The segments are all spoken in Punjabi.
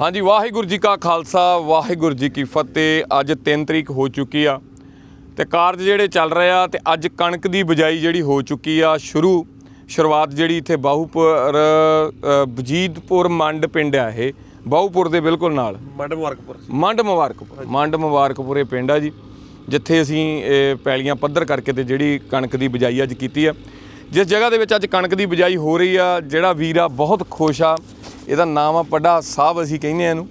ਹਾਂਜੀ ਵਾਹਿਗੁਰੂ ਜੀ ਕਾ ਖਾਲਸਾ ਵਾਹਿਗੁਰੂ ਜੀ ਕੀ ਫਤਿਹ। ਅੱਜ 3 ਤਰੀਕ ਹੋ ਚੁੱਕੀ ਆ ਤੇ ਕਾਰਜ ਜਿਹੜੇ ਚੱਲ ਰਹੇ ਆ ਤੇ ਅੱਜ ਕਣਕ ਦੀ ਬਜਾਈ ਜਿਹੜੀ ਹੋ ਚੁੱਕੀ ਆ ਸ਼ੁਰੂ। ਸ਼ੁਰੂਆਤ ਜਿਹੜੀ ਇੱਥੇ ਬਾਹੂਪੁਰ ਅ, ਵਜੀਦਪੁਰ ਮੰਡ ਪਿੰਡ ਆ ਇਹ। ਬਾਹੂਪੁਰ ਦੇ ਬਿਲਕੁਲ ਨਾਲ। ਮੰਡ ਮੁਬਾਰਕਪੁਰ। ਮੰਡ ਮੁਬਾਰਕਪੁਰ ਮੰਡ ਮੁਬਾਰਕਪੁਰੇ ਪਿੰਡ ਆ ਜੀ ਜਿੱਥੇ ਅਸੀਂ ਇਹ ਪੈਲੀਆਂ ਪੱਧਰ ਕਰਕੇ ਤੇ ਜਿਹੜੀ ਕਣਕ ਦੀ ਬਿਜਾਈ ਅੱਜ ਕੀਤੀ ਆ। ਜਿਸ ਜਗ੍ਹਾ ਦੇ ਵਿੱਚ ਅੱਜ ਕਣਕ ਦੀ ਬਿਜਾਈ ਹੋ ਰਹੀ ਆ ਜਿਹੜਾ ਵੀਰ ਆ ਬਹੁਤ ਖੁਸ਼ ਆ। ਇਹਦਾ ਨਾਮ ਆ ਪੱਡਾ ਸਾਹਿਬ, ਅਸੀਂ ਕਹਿੰਦੇ ਆ ਇਹਨੂੰ।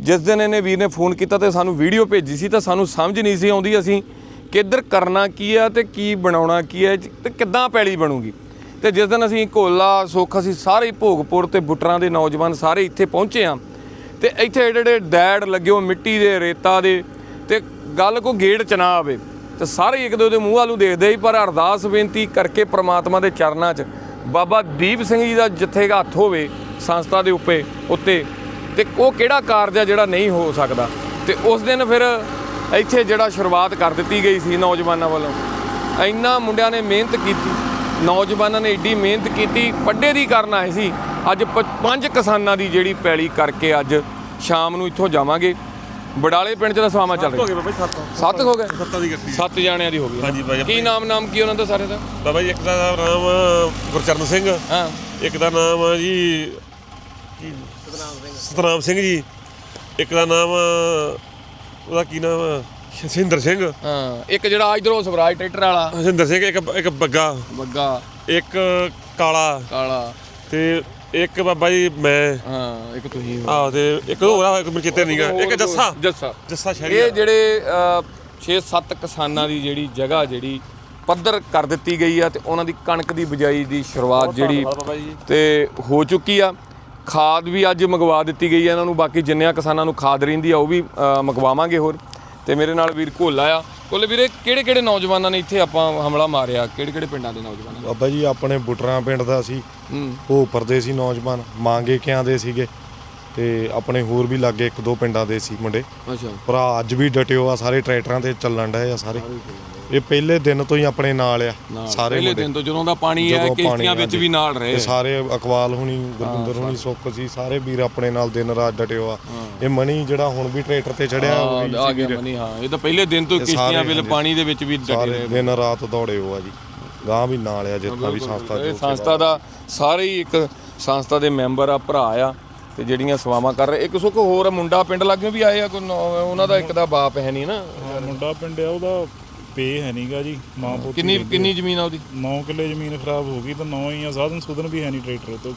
ਜਿਸ ਦਿਨ ਇਹਨੇ ਵੀਰ ਨੇ ਫੋਨ ਕੀਤਾ ਤੇ ਸਾਨੂੰ ਵੀਡੀਓ ਭੇਜੀ ਸੀ ਤਾਂ ਸਾਨੂੰ ਸਮਝ ਨਹੀਂ ਸੀ ਆਉਂਦੀ ਅਸੀਂ ਕਿੱਧਰ ਕਰਨਾ ਕੀ ਆ ਤੇ ਕੀ ਬਣਾਉਣਾ ਕੀ ਹੈ ਤੇ ਕਿੱਦਾਂ ਪੈਲੀ ਬਣੂਗੀ। ਤੇ ਜਿਸ ਦਿਨ ਅਸੀਂ ਕੋਲਾ, ਸੁੱਖ, ਅਸੀਂ ਸਾਰੇ ਭੋਗਪੁਰ ਤੇ ਬੁੱਟਰਾਂ ਦੇ ਨੌਜਵਾਨ ਸਾਰੇ ਇੱਥੇ ਪਹੁੰਚੇ ਆ ਤੇ ਇੱਥੇ ਏਡੇ ਏਡੇ ਡੈਡ ਲੱਗਿਓ ਮਿੱਟੀ ਦੇ, ਰੇਤਾ ਦੇ ਤੇ ਗੱਲ ਕੋ ਗੇੜ ਚਨਾ ਆਵੇ ਤੇ ਸਾਰੇ ਇੱਕ ਦੋ ਦੇ ਮੂੰਹ ਵਾਲੂ ਦੇਖਦੇ ਸੀ, ਪਰ ਅਰਦਾਸ ਬੇਨਤੀ ਕਰਕੇ ਪ੍ਰਮਾਤਮਾ ਦੇ ਚਰਨਾਂ 'ਚ ਬਾਬਾ ਦੀਪ ਸਿੰਘ ਜੀ ਦਾ ਜਿੱਥੇ ਹੱਥ ਹੋਵੇ ਸੰਸਥਾ ਦੇ ਉੱਪਰ ਉੱਤੇ। ਤੇ ਉਹ ਕਿਹੜਾ ਕਾਰਜ ਆ ਜਿਹੜਾ ਨਹੀਂ ਹੋ ਸਕਦਾ? ਤੇ ਉਸ ਦਿਨ ਫਿਰ ਇੱਥੇ ਜਿਹੜਾ ਸ਼ੁਰੂਆਤ ਕਰ ਦਿੱਤੀ ਗਈ ਸੀ ਨੌਜਵਾਨਾਂ ਵੱਲੋਂ। ਇੰਨਾ ਮੁੰਡਿਆਂ ਨੇ ਮਿਹਨਤ ਕੀਤੀ। ਨੌਜਵਾਨਾਂ ਨੇ ਏਡੀ ਮਿਹਨਤ ਕੀਤੀ। ਪੱਡੇ ਦੀ ਕਰਨ ਆਏ ਸੀ। ਅੱਜ ਪ- ਪੰਜ ਕਿਸਾਨਾਂ ਦੀ ਜਿਹੜੀ ਪੈਲੀ ਕਰਕੇ ਅੱਜ ਸ਼ਾਮ ਨੂੰ ਇੱਥੋਂ ਜਾਵਾਂਗੇ। ਬਡਾਲੇ ਪਿੰਡ ਚ ਦਾ ਸਵਾਮਾ ਚੱਲ ਹੋ ਰਿਹਾ। ਗਏ ਬਾਬਾ ਜੀ ਸੱਤ। ਸੱਤ ਹੋ ਗਏ? ਸੱਤਾਂ ਦੀ ਗੱਡੀ ਸੱਤ ਜਾਣਿਆਂ ਦੀ ਹੋ ਗਈ। ਹਾਂਜੀ ਬਾਈ ਕੀ ਨਾਮ ਨਾਮ ਕੀ ਉਹਨਾਂ ਦਾ ਸਾਰੇ ਦਾ? ਬਾਬਾ ਜੀ ਇੱਕ ਦਾ ਨਾਮ ਗੁਰਚਰਨ ਸਿੰਘ। ਹਾਂ। ਇੱਕ ਦਾ ਨਾਮ ਆ ਜੀ ਕੀ? ਸਤਨਾਮ ਸਿੰਘ ਜੀ। ਇੱਕ ਦਾ ਨਾਮ ਉਹਦਾ ਕੀ ਨਾਮ? ਆ? ਸਿੰਦਰ ਸਿੰਘ। ਹਾਂ ਇੱਕ ਜਿਹੜਾ ਇਧਰੋਂ ਸਵਰਾਜ ਟਰੈਕਟਰ ਵਾਲਾ। ਸਿੰਦਰ ਸਿੰਘ ਇੱਕ ਇੱਕ ਬੱਗਾ। ਬੱਗਾ। ਇੱਕ ਕਾਲਾ। ਕਾਲਾ। ਤੇ ਇੱਕ ਬਾਬਾ ਜੀ ਮੈਂ। ਹਾਂ ਇੱਕ ਤੁਸੀਂ ਆਹ ਤੇ ਇੱਕ ਹੋਰ ਆ, ਇੱਕ ਮੈਨੂੰ ਚੇਤੇ ਨਹੀਂਗਾ ਇੱਕ ਜੱਸਾ। ਜੱਸਾ ਜੱਸਾ। ਇਹ ਸ਼ਰੀਆ ਜਿਹੜੇ 6-7 ਕਿਸਾਨਾਂ ਦੀ ਜਿਹੜੀ ਜਗ੍ਹਾ ਜਿਹੜੀ ਪੱਧਰ ਕਰ ਦਿੱਤੀ ਗਈ ਆ ਤੇ ਉਹਨਾਂ ਦੀ ਕਣਕ ਦੀ ਬਿਜਾਈ ਦੀ ਸ਼ੁਰੂਆਤ ਜਿਹੜੀ ਬਾਬਾ ਜੀ। ਤੇ ਹੋ ਚੁੱਕੀ ਆ। ਖਾਦ ਵੀ ਅੱਜ ਮੰਗਵਾ ਦਿੱਤੀ ਗਈ ਆ ਇਹਨਾਂ ਨੂੰ ਬਾਕੀ ਜਿੰਨਿਆਂ ਕਿਸਾਨਾਂ ਨੂੰ ਖਾਦ ਰਹਿੰਦੀ ਆ ਉਹ ਵੀ ਅ, ਮੰਗਵਾਵਾਂਗੇ ਹੋਰ। ਤੇ ਮੇਰੇ ਨਾਲ ਵੀਰ ਘੋਲਾ ਆ। ਕੋਲੇ ਵੀਰੇ ਕਿਹੜੇ ਕਿਹੜੇ ਨੌਜਵਾਨਾਂ ਨੇ ਇੱਥੇ ਆਪਾਂ ਹਮਲਾ ਮਾਰਿਆ? ਕਿਹੜੇ ਕਿਹੜੇ ਪਿੰਡਾਂ ਦੇ ਨੌਜਵਾਨਾਂ ਨੇ? ਬਾਬਾ ਜੀ ਆਪਣੇ ਬੁਟਰਾਂ ਪਿੰਡ ਦਾ ਸੀ। ਹੂੰ। ਉਹ ਪਰਦੇ ਸੀ ਨੌਜਵਾਨ ਮਾਂਗੇ ਕਿਆਂ ਦੇ ਸੀਗੇ। ਤੇ ਆਪਣੇ ਹੋਰ ਵੀ ਲਾਗੇ ਇੱਕ ਦੋ ਪਿੰਡਾਂ ਦੇ ਸੀ ਮੁੰਡੇ। ਅੱਛਾ। ਭਰਾ ਅੱਜ ਵੀ ਡਟਿਓ ਆ ਸਾਰੇ ਟਰੈਕਟਰਾਂ ਤੇ ਚੱਲਣ ਡਏ ਆ ਸਾਰੇ। ਇਹ ਪਹਿਲੇ ਦਿਨ ਤੋਂ ਹੀ ਆਪਣੇ ਨਾਲ ਆ ਸਾਰੇ ਪਹਿਲੇ ਦਿਨ ਤੋਂ ਜਦੋਂ ਦਾ ਪਾਣੀ ਪਾਣੀ ਕਿਸ਼ਤੀਆਂ ਵਿੱਚ। ਵੀ ਨਾਲ ਰਹੇ। ਸਾਰੇ ਅਕਵਾਲ ਹੁਣੀ ਗੁਰਵਿੰਦਰ ਹੁਣੀ ਸੁੱਖ ਸੀ ਸਾਰੇ ਵੀਰ ਆਪਣੇ ਨਾਲ ਦਿਨ ਰਾਤ ਡਟਿਓ ਆ। ਇਹ ਮਣੀ ਜਿਹੜਾ ਹੁਣ ਵੀ ਟਰੈਕਟਰ ਤੇ ਚੜਿਆ ਆ ਗਿਆ ਮਨੀ ਹਾਂ। ਇਹ ਤਾਂ ਪਹਿਲੇ ਦਿਨ ਤੋਂ ਕਿਸ਼ਤੀਆਂ ਵਿੱਚ। ਪਾਣੀ ਦੇ ਵਿੱਚ ਵੀ ਡਟੇ ਸਾਰੇ ਰਹੇ। ਦਿਨ ਰਾਤ ਦੌੜੇ ਹੋ ਆ ਜੀ। ਗਾਂ ਵੀ ਨਾਲ ਆ ਜਿੱਥਾ ਵੀ ਸੰਸਥਾ ਜੋ ਸੰਸਥਾ ਦਾ ਸਾਰੇ ਹੀ ਇੱਕ ਸੰਸਥਾ ਦੇ ਮੈਂਬਰ ਆ ਭਰਾ ਆ ਤੇ ਜਿਹੜੀਆਂ ਸੇਵਾਵਾਂ ਕਰ ਰਹੇ। ਇੱਕ ਸੁੱਖ ਹੋਰ ਮੁੰਡਾ ਪਿੰਡ ਲੱਗਿਓ ਵੀ ਆਏ ਆ ਉਹਨਾਂ ਦਾ ਇੱਕ ਦਾ ਬਾਪ ਹੈ ਨਹੀਂ ਨਾ। ਮੁੰਡਾ ਪਿੰਡ ਆ ਉਹਦਾ ਪੇ ਹੈ ਨਹੀਂਗਾ ਜੀ ਮਾਂ ਪੁੱਤ ਕਿੰਨੀ ਕਿੰਨੀ ਜ਼ਮੀਨ ਆ ਉਹਦੀ? 9 ਕਿੱਲੇ ਜ਼ਮੀਨ ਖਰਾਬ ਹੋ ਗਈ ਤਾਂ 9 ਹੀ ਆ ਸਾਧਨ ਸੁਧਨ ਵੀ ਹੈ ਨਹੀਂ ਟਰੈਕਟਰ ਤੋਂ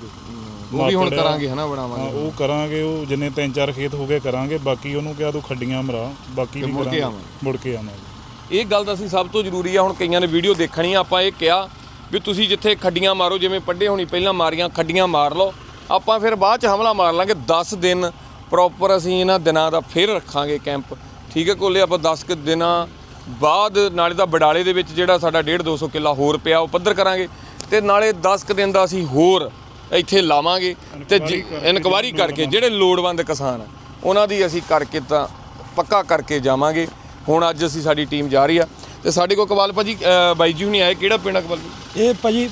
ਉਹ ਵੀ ਹੁਣ। ਕਰਾਂਗੇ ਹਨਾ ਹਾਂ ਬਣਾਵਾਂਗੇ ਉਹ ਕਰਾਂਗੇ ਉਹ ਜਿੰਨੇ ਤਿੰਨ ਚਾਰ ਖੇਤ ਹੋ ਗਏ ਕਰਾਂਗੇ ਬਾਕੀ ਉਹਨੂੰ ਕਿਹਾ ਤੂੰ ਖੱਡੀਆਂ ਮਰਾ ਬਾਕੀ ਵੀ ਮੁੜ ਕੇ ਕਰਾਂਗੇ। ਆਵਾਂਗੇ। ਮੁੜ ਕੇ ਆਵਾਂਗੇ। ਇਹ ਗੱਲ ਤਾਂ ਅਸੀਂ ਸਭ ਤੋਂ ਜ਼ਰੂਰੀ ਆ ਹੁਣ ਕਈਆਂ ਨੇ ਵੀਡੀਓ ਦੇਖਣੀ ਆ ਆਪਾਂ ਇਹ ਕਿਹਾ ਵੀ ਤੁਸੀਂ ਜਿੱਥੇ ਖੱਡੀਆਂ ਮਾਰੋ ਜਿਵੇਂ ਪੱਡੇ ਹੋਣੀ ਪਹਿਲਾਂ ਮਾਰੀਆਂ ਖੱਡੀਆਂ ਮਾਰ ਲਓ। ਆਪਾਂ ਫਿਰ ਬਾਅਦ ਚ ਹਮਲਾ ਮਾਰ ਲਾਂਗੇ 10 ਦਿਨ ਪ੍ਰੋਪਰ ਅਸੀਂ ਇਹਨਾਂ ਦਿਨਾਂ ਦਾ ਫਿਰ ਰੱਖਾਂਗੇ ਕੈਂਪ ਠੀਕ ਹੈ ਕੋਲੇ ਆਪਾਂ 10 ਕੁ ਦਿਨਾਂ ਬਾਅਦ ਨਾਲੇ ਤਾਂ ਬਡਾਲੇ ਦੇ ਵਿੱਚ ਜਿਹੜਾ ਸਾਡਾ 1.5 200 ਕਿੱਲਾ ਹੋਰ ਪਿਆ ਉਹ ਪੱਧਰ ਕਰਾਂਗੇ ਤੇ ਨਾਲੇ 10 ਕੁ ਦਿਨ ਦਾ ਅਸੀਂ ਹੋਰ ਇੱਥੇ ਲਾਵਾਂਗੇ ਤੇ ਇਨਕੁਆਰੀ ਕਰਕੇ ਜਿਹੜੇ ਲੋੜਵੰਦ ਕਿਸਾਨ ਆ ਉਹਨਾਂ ਦੀ ਅਸੀਂ ਕਰਕੇ ਤਾਂ ਪੱਕਾ ਕਰਕੇ ਜਾਵਾਂਗੇ ਹੁਣ ਅੱਜ ਅਸੀਂ ਸਾਡੀ ਟੀਮ ਜਾ ਰਹੀ ਆ ਤੇ ਸਾਡੇ ਕੋਲ ਕਵਾਲ ਭਾਜੀ ਬਾਈ ਜੀ ਹੁਣੀ ਆਏ ਕਿਹੜਾ ਪਿੰਡ ਆ ਕਵਾਲ? ਇਹ ਭਾਜੀ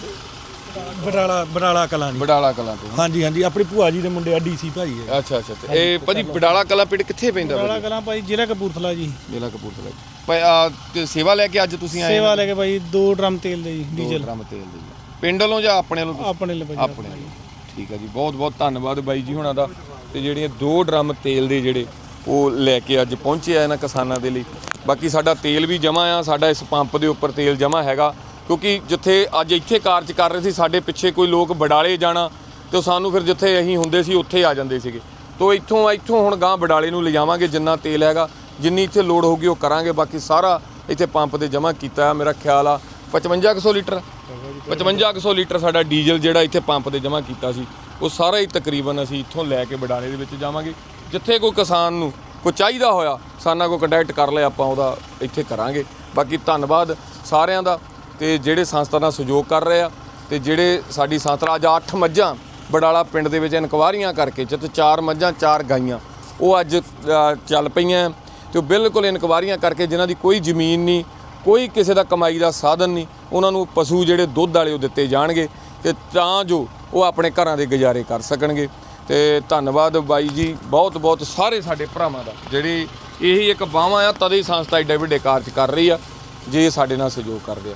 ਬਡਾਲਾ ਬਡਾਲਾ ਕਲਾਂ ਦੀ। ਬਡਾਲਾ ਕਲਾਂ ਤੋਂ। ਹਾਂਜੀ ਹਾਂਜੀ ਆਪਣੀ ਭੂਆ ਜੀ ਦੇ ਮੁੰਡੇ ਆ ਡੀਸੀ ਭਾਈ ਹੈ ਅੱਛਾ ਅੱਛਾ ਤੇ ਇਹ ਭਾਜੀ ਬਡਾਲਾ ਕਲਾਂ ਪਿੰਡ ਕਿੱਥੇ ਪੈਂਦਾ ਬਡਾਲਾ ਭਾਜੀ? ਕਲਾਂ ਭਾਈ ਜ਼ਿਲ੍ਹਾ ਕਪੂਰਥਲਾ ਜੀ। ਜ਼ਿਲ੍ਹਾ ਕਪੂਰਥਲਾ ਜੀ। ਭਾਈ ਆ ਤੇ ਸੇਵਾ ਲੈ ਕੇ ਅੱਜ ਤੁਸੀਂ ਆਏ ਸੇਵਾ ਲੈ ਕੇ ਭਾਈ ਦੋ ਡਰਮ ਤੇਲ ਦੇ ਜੀ ਡੀਜ਼ਲ। ਡਰਮ ਤੇਲ ਦੇ ਜੀ। ਪਿੰਡ ਵੱਲੋਂ ਜਾਂ ਆਪਣੇ ਵੱਲੋਂ ਤੁਸੀਂ? ਆਪਣੇ ਲਈ ਭਾਈ ਆਪਣੇ ਵੱਲੋਂ। ਠੀਕ ਹੈ ਜੀ ਬਹੁਤ ਬਹੁਤ ਧੰਨਵਾਦ ਬਾਈ ਜੀ ਹੁਣਾਂ ਦਾ। ਤੇ ਜਿਹੜੀਆਂ ਦੋ ਡਰਮ ਤੇਲ ਦੇ ਜਿਹੜੇ ਉਹ ਲੈ ਕੇ ਅੱਜ ਪਹੁੰਚੇ ਆ ਇਹਨਾਂ ਕਿਸਾਨਾਂ ਦੇ ਲਈ। ਬਾਕੀ ਸਾਡਾ ਤੇਲ ਵੀ ਜਮਾ ਆ ਸਾਡਾ ਇਸ ਪੰਪ ਦੇ ਉੱਪਰ ਤੇਲ ਜਮਾ ਹੈਗਾ। ਕਿਉਂਕਿ ਜਿੱਥੇ ਅੱਜ ਇੱਥੇ ਕਾਰਜ ਕਰ ਰਹੇ ਸੀ, ਸਾਡੇ ਪਿੱਛੇ ਕੋਈ ਲੋਕ ਬਡਾਲੇ ਜਾਣਾ, ਤੇ ਸਾਨੂੰ ਫਿਰ ਜਿੱਥੇ ਅਸੀਂ ਹੁੰਦੇ ਸੀ, ਉੱਥੇ ਆ ਜਾਂਦੇ ਸੀਗੇ। ਤੋਂ ਇੱਥੋਂ ਇੱਥੋਂ ਹੁਣ ਗਾਂ ਬਡਾਲੇ ਨੂੰ ਲਿਜਾਵਾਂਗੇ, ਜਿੰਨਾ ਤੇਲ ਹੈਗਾ, ਜਿੰਨੀ ਇੱਥੇ ਲੋਡ ਹੋਊਗੀ ਉਹ ਕਰਾਂਗੇ, ਬਾਕੀ ਸਾਰਾ ਇੱਥੇ ਪੰਪ ਤੇ ਜਮ੍ਹਾਂ ਕੀਤਾ ਆ ਮੇਰਾ ਖਿਆਲ ਆ 5500 ਲੀਟਰ 5500 ਲੀਟਰ ਸਾਡਾ ਡੀਜ਼ਲ ਜਿਹੜਾ ਇੱਥੇ ਪੰਪ ਤੇ ਜਮ੍ਹਾਂ ਕੀਤਾ ਸੀ, ਉਹ ਸਾਰਾ ਹੀ ਤਕਰੀਬਨ ਅਸੀਂ ਇੱਥੋਂ ਲੈ ਕੇ ਬਡਾਲੇ ਦੇ ਵਿੱਚ ਜਾਵਾਂਗੇ। ਜਿੱਥੇ ਕੋਈ ਕਿਸਾਨ ਨੂੰ ਕੋਈ ਚਾਹੀਦਾ ਹੋਇਆ, ਸਾਨਾ ਕੋਈ ਕੰਟੈਕਟ ਕਰ ਲਿਆ ਆਪਾਂ ਉਹਦਾ ਇੱਥੇ ਕਰਾਂਗੇ। ਬਾਕੀ ਧੰਨਵਾਦ ਸਾਰਿਆਂ ਦਾ। ਤੇ ਜਿਹੜੇ ਸੰਸਥਾ ਨਾਲ ਸਹਿਯੋਗ ਕਰ ਰਹੇ ਆ ਤੇ ਜਿਹੜੇ ਸਾਡੀ ਸੰਸਥਾ ਅੱਜ 8 ਮੱਝਾਂ ਬਡਾਲਾ ਪਿੰਡ ਦੇ ਵਿੱਚ ਇਨਕੁਆਰੀਆਂ ਕਰਕੇ ਜਿੱਥੇ 4 ਮੱਝਾਂ 4 ਗਾਈਆਂ, ਉਹ ਅੱਜ ਚੱਲ ਪਈਆਂ ਤੇ ਉਹ ਬਿਲਕੁਲ ਇਨਕੁਆਰੀਆਂ ਕਰਕੇ ਜਿਨ੍ਹਾਂ ਦੀ ਕੋਈ ਜ਼ਮੀਨ ਨਹੀਂ, ਕੋਈ ਕਿਸੇ ਦਾ ਕਮਾਈ ਦਾ ਸਾਧਨ ਨਹੀਂ, ਉਹਨਾਂ ਨੂੰ ਪਸ਼ੂ ਜਿਹੜੇ ਦੁੱਧ ਵਾਲੇ ਉਹ ਦਿੱਤੇ ਜਾਣਗੇ ਤੇ ਤਾਂ ਜੋ ਉਹ ਆਪਣੇ ਘਰਾਂ ਦੇ ਗੁਜ਼ਾਰੇ ਕਰ ਸਕਣਗੇ। ਤੇ ਧੰਨਵਾਦ ਬਾਈ ਜੀ, ਬਹੁਤ ਬਹੁਤ ਸਾਰੇ ਸਾਡੇ ਭਰਾਵਾਂ ਦਾ, ਜਿਹੜੀ ਇਹੀ ਇੱਕ ਬਾਹਾਂ ਆ, ਤਦੇ ਹੀ ਸੰਸਥਾ ਏਡੇ ਵੱਡੇ ਕਾਰਜ ਕਰ ਰਹੀ ਆ, ਜੇ ਸਾਡੇ ਨਾਲ ਸਹਿਯੋਗ ਕਰਦੇ ਆ।